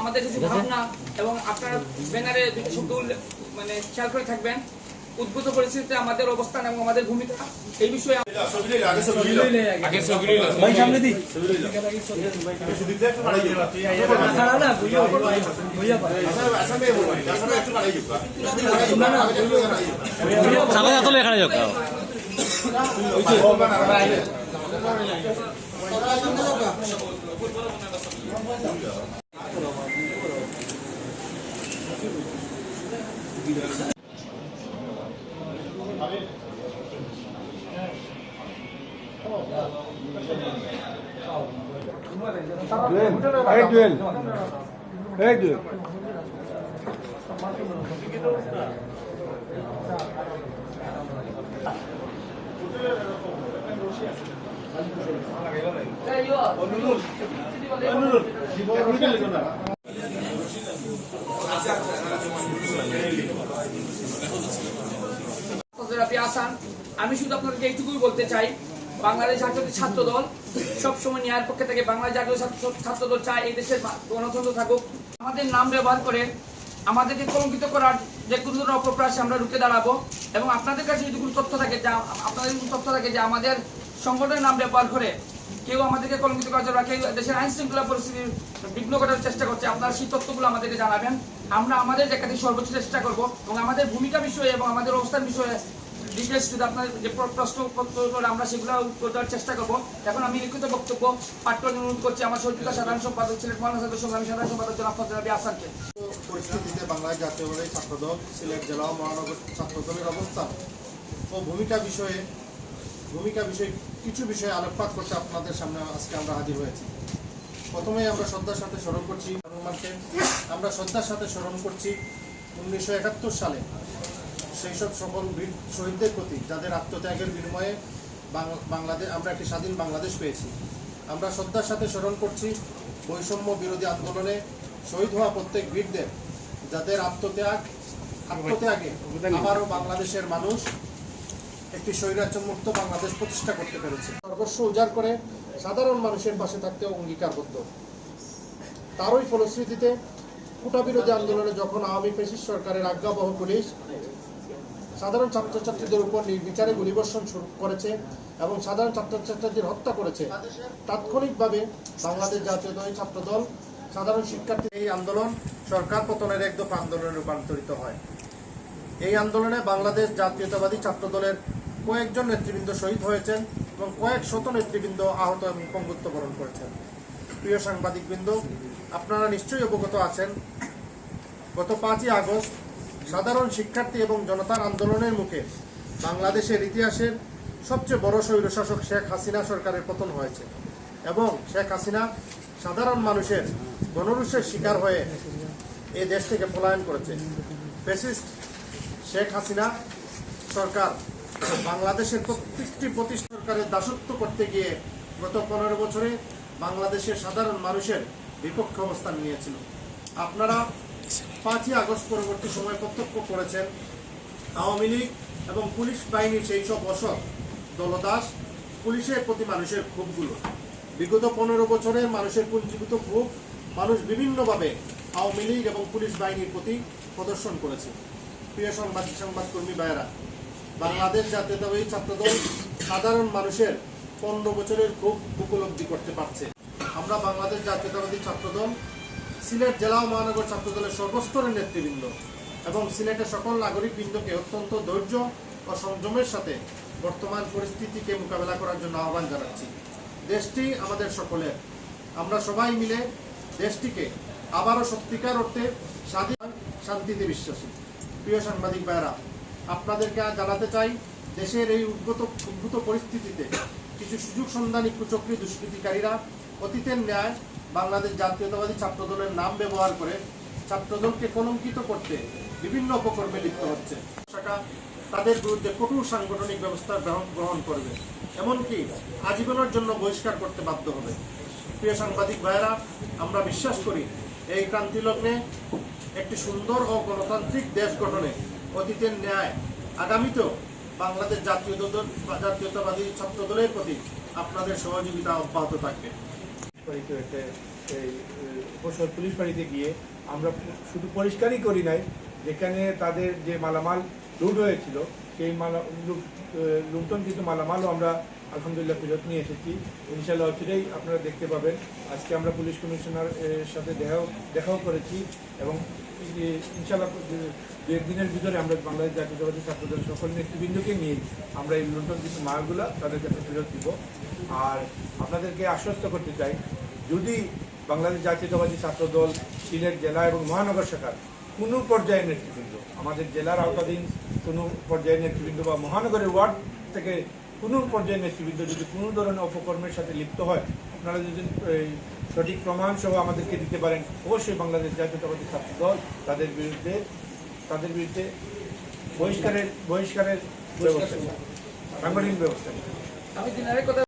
আমাদের কিছু ভাবনা এবং আপনার ব্যানারে দুটি শব্দ মানে খেয়াল করে থাকবেন উদ্ভূত পরিস্থিতিতে আমাদের অবস্থান এবং আমাদের ভূমিকা এই বিষয়ে এখানে যোগ Hey, duel. Hey, duel. আমি শুধু আপনাদেরকে এইটুকুই বলতে চাই, বাংলাদেশ জাতীয় ছাত্র দল সবসময় ন্যায়ের পক্ষে থেকে, বাংলাদেশ জাতীয় ছাত্র- দল চায় এই দেশের গণতন্ত্র থাকুক। আমাদের নাম ব্যবহার করে আমাদেরকে কলঙ্কিত করার যে কোনো ধরনের অপপ্রয়াসে আমরা রুখে দাঁড়াবো এবং আপনাদের কাছে যদি কোনো তথ্য থাকে যা আপনাদের তথ্য থাকে যে আমাদের সংগঠনের নাম ব্যবহার করে কেউ আমাদেরকে কলঙ্কিত করার জন্য কেউ দেশের আইন শৃঙ্খলা পরিস্থিতির বিঘ্ন করার চেষ্টা করছে, আপনারা সেই তথ্যগুলো আমাদেরকে জানাবেন। আমরা আমাদের জায়গা থেকে সর্বোচ্চ চেষ্টা করব এবং আমাদের ভূমিকা বিষয়ে এবং আমাদের অবস্থান বিষয়ে ডিটেলস যদি আপনার যে প্রশ্ন উত্তর আমরা সেগুলো উত্তর দেওয়ার চেষ্টা করব। এখন আমি লিখিত বক্তব্য পাঠ করে অনুরোধ করছি, আমার সহযোগিতা সাধারণ সম্পাদক ছিলেন মহান সদস্য আমি সাধারণ সম্পাদক জনাব ফজল রবি আসানকে পরিস্থিতিতে বাংলাদেশ জাতীয়বাদী ছাত্রদল, সিলেট জেলা মহানগর ছাত্রদলের অবস্থান। ও ভূমিকা বিষয়ে ভূমিকা বিষয়ে কিছু বিষয়ে আলোকপাত করতে আপনাদের সামনে আজকে আমরা হাজির হয়েছি। প্রথমে আমরা শ্রদ্ধার সাথে স্মরণ করছি রহমানকে আমরা শ্রদ্ধার সাথে স্মরণ করছি উনিশশো একাত্তর সালে সেই সব সকল বীর শহীদদের প্রতি যাদের আত্মত্যাগের বিনিময়ে বাংলাদেশ আমরা একটি স্বাধীন বাংলাদেশ পেয়েছি। আমরা শ্রদ্ধার সাথে স্মরণ করছি বৈষম্য বিরোধী আন্দোলনে শহীদ হওয়া প্রত্যেক বীরদের যাদের আত্মত্যাগ আত্মত্যাগে আবারও বাংলাদেশের মানুষ একটি স্বৈরাচ্য মুক্ত বাংলাদেশ প্রতিষ্ঠা করতে পেরেছে। সর্বস্ব উজাড় করে সাধারণ মানুষের পাশে থাকতে অঙ্গীকারবদ্ধ। তারই ফলশ্রুতিতে কোটা বিরোধী আন্দোলনে যখন আওয়ামী ফেসিস্ট সরকারের আজ্ঞাবহ পুলিশ সাধারণ ছাত্রছাত্রীদের উপর নির্বিচারে গুলিবর্ষণ শুরু করেছে এবং সাধারণ ছাত্রছাত্রীদের হত্যা করেছে, তাৎক্ষণিকভাবে বাংলাদেশ জাতীয়তাবাদী ছাত্রদল সাধারণ শিক্ষার্থী এই আন্দোলন সরকার পতনের এক দফা আন্দোলনে রূপান্তরিত হয়। এই আন্দোলনে বাংলাদেশ জাতীয়তাবাদী ছাত্রদলের কয়েকজন নেতৃবৃন্দ শহীদ হয়েছেন এবং কয়েক শত নেতৃবৃন্দ আহত এবং পঙ্গুত্ব বরণ করেছেন। প্রিয় সাংবাদিকবৃন্দ, আপনারা নিশ্চয়ই অবগত আছেন, গত পাঁচই আগস্ট সাধারণ শিক্ষার্থী এবং জনতার আন্দোলনের মুখে বাংলাদেশের ইতিহাসের সবচেয়ে বড় স্বৈরশাসক শেখ হাসিনা সরকারের পতন হয়েছে এবং শেখ হাসিনা সাধারণ মানুষের গণরুষের শিকার হয়ে এই দেশ থেকে পলায়ন করেছে। ফেসিস্ট শেখ হাসিনা সরকার বাংলাদেশের প্রত্যেকটি প্রতিষ্ঠা সরকারের দাসত্ব করতে গিয়ে গত পনেরো বছরে বাংলাদেশের সাধারণ মানুষের বিপক্ষে অবস্থান নিয়েছিল। আপনারা পাঁচই আগস্ট পরবর্তী সময় প্রত্যক্ষ করেছেন, আওয়ামী লীগ এবং পুলিশ বাহিনীর সেই সব অসৎ দলদাস পুলিশের প্রতি মানুষের ক্ষোভগুলো। বিগত পনেরো বছরে মানুষের পুঞ্জীভূত ক্ষোভ মানুষ বিভিন্নভাবে আওয়ামী লীগ এবং পুলিশ বাহিনীর প্রতি প্রদর্শন করেছে। প্রিয় সংবাদ সংবাদকর্মী ভাইয়েরা বাংলাদেশ জাতীয়তাবাদী ছাত্রদল সাধারণ মানুষের পনেরো বছরের ক্ষোভ উপলব্ধি করতে পারছে। আমরা বাংলাদেশ জাতীয়তাবাদী ছাত্রদল, সিলেট জেলা ও মহানগর ছাত্রদলের সর্বস্তরের নেতৃবৃন্দ এবং সিলেটের সকল নাগরিকবৃন্দকে অত্যন্ত ধৈর্য ও সংযমের সাথে বর্তমান পরিস্থিতিকে মোকাবেলা করার জন্য আহ্বান জানাচ্ছি। দেশটি আমাদের সকলের। আমরা সবাই মিলে দেশটিকে আবারও সত্যিকার অর্থে স্বাধীন শান্তিতে বিশ্বাসী। প্রিয় সাংবাদিক ভাইয়েরা আপনাদেরকে জানাতে চাই, দেশের এই উদ্ভূত উদ্ভূত পরিস্থিতিতে কিছু সুযোগ সন্ধানী কুচক্রী দুষ্কৃতিকারীরা অতীতের ন্যায় বাংলাদেশ জাতীয়তাবাদী ছাত্রদলের নাম ব্যবহার করে ছাত্রদলকে কলঙ্কিত করতে বিভিন্ন উপকর্মে লিপ্ত হচ্ছে। শাখা তাদের বিরুদ্ধে কঠোর সাংগঠনিক ব্যবস্থা গ্রহণ গ্রহণ করবে। এমনকি আজীবনের জন্য বহিষ্কার করতে বাধ্য হবে। প্রিয় সাংবাদিক ভাইয়েরা, আমরা বিশ্বাস করি, এই ক্রান্তিলগ্নে একটি সুন্দর ও গণতান্ত্রিক দেশ গঠনে অতীতের ন্যায়। আগামীতেও বাংলাদেশ জাতীয় জাতীয়তাবাদী ছাত্র দলের প্রতি আপনাদের সহযোগিতা অব্যাহত থাকবে। এই পুলিশ বাড়িতে গিয়ে আমরা শুধু পরিষ্কারই করি নাই যেখানে তাদের যে মালামাল লুট হয়েছিল সেই মালা লুট- আহ, লুণ্ঠনকৃত মালামালও আমরা আলহামদুলিল্লাহ ফেরত নিয়ে এসেছি। ইনশাল্লাহ অচিরেই আপনারা দেখতে পাবেন। আজকে আমরা পুলিশ কমিশনার সাথে দেখাও দেখাও করেছি এবং ইনশাল্লাহ দু একদিনের ভিতরে আমরা বাংলাদেশ জাতীয়তাবাদী ছাত্রদল সকল নেতৃবৃন্দকে নিয়ে আমরা এই লুণ্ঠন কিছু মালগুলা তাদের কাছে ফেরত দিব। আর আপনাদেরকে আশ্বস্ত করতে চাই, যদি বাংলাদেশ জাতীয়তাবাদী ছাত্রদল, সিলেট জেলা এবং মহানগর শাখার কোনো পর্যায়ের নেতৃবৃন্দ, আমাদের জেলার আওতাধীন কোনো পর্যায়ের নেতৃবৃন্দ বা মহানগরের ওয়ার্ড থেকে কোনো পর্যায়ের নেতৃবৃন্দ যদি কোনো ধরনের অপকর্মের সাথে লিপ্ত হয় আপনারা যদি সঠিক প্রমাণসহ আমাদেরকে দিতে পারেন, অবশ্যই বাংলাদেশ জাতীয়তাবাদী ছাত্র দল তাদের বিরুদ্ধে তাদের বিরুদ্ধে বহিষ্কারের বহিষ্কারের ব্যবস্থা। সাংগঠনিক ব্যবস্থা। আমি